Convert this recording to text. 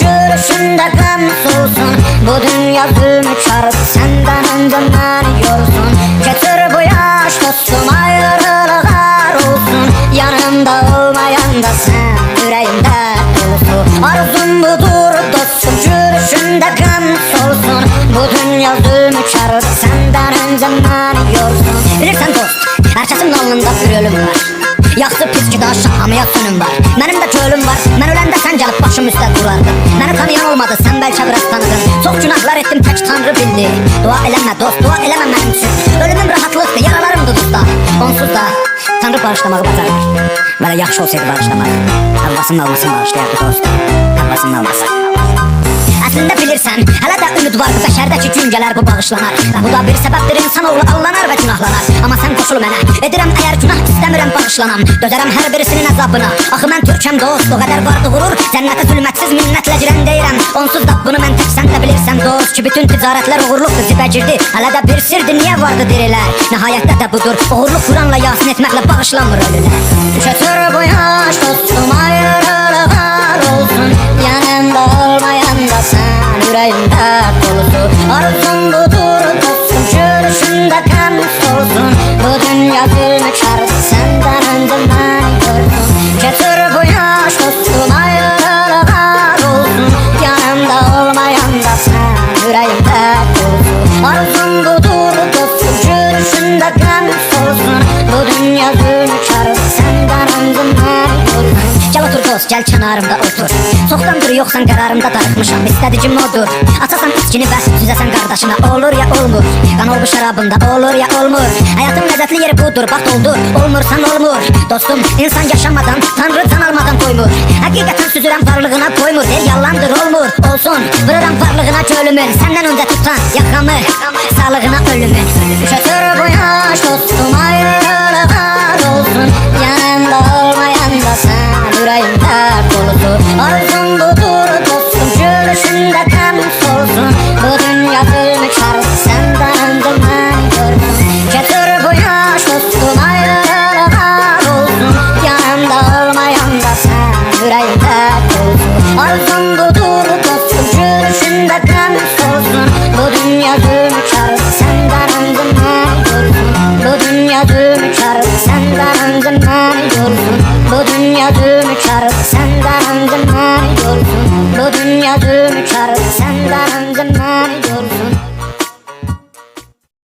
Yürüyüşünde kan solsun Bu dünya zulmü çarpı Senden önce beni yorsun Getir bu yaş dostum ayrılıklar olsun. Yanımda olmayan da sen Yüreğimde dolusu Arzum budur dostum Yürüyüşünde kan solsun Bu dünya zulmü çarpı Senden önce beni yorsun Bilirsen dost Herkesin alnında bir ölüm var Yaxşı pis ki daha şahamıya sönüm var. Mənim də kölüm var. Mən öləndə sən gəlib başım üstə durardın Məni tanıyan olmadı sən bəlkə biraz tanıdın. Çox günahlar etdim tək tanrı bildi. Dua eləmə dost dua eləmə mənim üçün Ölümüm rahatlıqdır yaralarım duduzda Onsuz da tanrı bağışlamağı bacarır Belə yaxşı olsaydı bağışlamağı. Havvasının almasını bağışlayardı dost. Havvasının almasını Əslində bilirsən, hələ də ümid var Bəşərdəki gün gələr bu bağışlanar. Bu da bir səbəbdir insanoğlu allanar və günahlanar. Amma sən qoşul mənə, edirəm əgər günah istəmirəm bağışlanam Dözərəm hər birisinin əzabına Axı mən türkəm dost, o qədər vardı vurur Cənnətə zülmətsiz minnətlə girən deyirəm Onsuz da bunu mən tək sən də bilirsən dost. Ki bütün ticarətlər uğurluqdur zibə girdi. Hələ də bir sirdir niyə vardı dirilər Nəhayətdə də budur, uğurluq Quranla yasin etməklə bağışlanmır ölülər Götür bu yaş dostum ayrılıqlar kenarımda otur. Çoxdandır yoxsan qərarımda darıxmışam İstədicim odur. Açasan içkini və süzəsən qardaşına Olur ya olmur. Qan ol bu şarabında olur ya olmur. Həyatın ləzzətli yeri budur bax doldur Olmursan olmur. Dostum insan yaşamadan Tanrı can almadan doymur Həqiqətən süzürəm varlığına koymur. El yalandır olmur. Olsun vururam varlığına kölümün Səndən öncə tutan yakamı Sağlığına ölümün Götür bu yaş dostum Bu dünya çarpı Senden önce ben gördüm Bu dünya çarpı Senden önce ben gördüm Bu dünya çarpı Senden önce ben gördüm Bu dünya zulmü